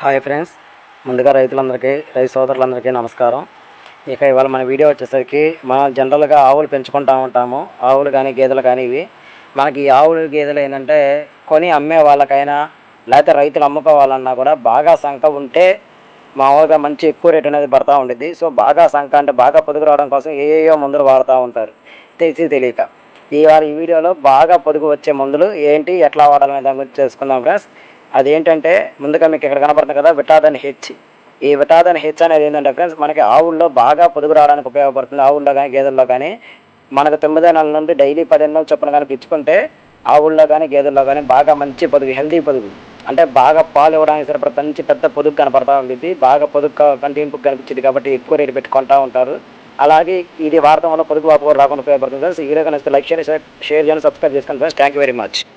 Hi friends. ముందుగా రైతులందరికీ రైతు సోదరులందరికీ నమస్కారం. ఇక ఇవాళ మన వీడియో వచ్చేసరికి మనం జనరల్గా ఆవులు పెంచుకుంటూ ఉంటాము. ఆవులు కానీ గేదెలు కానీ ఇవి. మనకి ఈ ఆవులు గేదెలు ఏంటంటే కొని అమ్మే వాళ్ళకైనా లేకపోతే రైతులు అమ్ముకోవాలన్నా కూడా బాగా సంఖ ఉంటే మామూలుగా మంచి ఎక్కువ రేట్ అనేది పడతా ఉండేది సో బాగా సంఖ అంటే బాగా పొదుగు రావడం కోసం ఏయో మందులు వాడుతూ ఉంటారు. తెలిసి తెలియక. ఈ వారి ఈ వీడియోలో బాగా పొదుగు వచ్చే మందులు ఏంటి ఎట్లా వాడాలనే దాని గురించి తెలుసుకుందాం ఫ్రెండ్స్. అదేంటంటే ముందుగా మీకు ఇక్కడ కనపడుతుంది కదా విటాదన్ హెచ్. ఈ విటాదన్ హెచ్ అనేది ఏంటంటే ఫ్రెండ్స్ మనకి ఆవుల్లో బాగా పొదుగు రావడానికి ఉపయోగపడుతుంది. ఆవుల్లో కానీ గేదెల్లో కానీ మనకు తొమ్మిది నెలల నుండి డైలీ పదిహేను నెలలు చొప్పున కానీ పిచ్చుకుంటే ఆవుల్లో కానీ గేదెల్లో కానీ బాగా మంచి పొదుగు హెల్తీ పొదుగు. అంటే బాగా పాలు ఇవ్వడానికి సరిపడ మంచి పెద్ద పొదుగు కనపడతా ఉంది బాగా పొదుగు కంటింపు కనిపించింది కాబట్టి ఎక్కువ రేటు పెట్టుకుంటా ఉంటారు. అలాగే ఇది వాడటం వల్ల పొదుగు వాపు రాకుండా ఉపయోగపడుతుంది. ఫ్రెండ్స్ ఈ వీడియో కనిపిస్తే లైక్ చేయండి షేర్ చేయండి సబ్స్క్రైబ్ చేసుకోండి friends thank you very much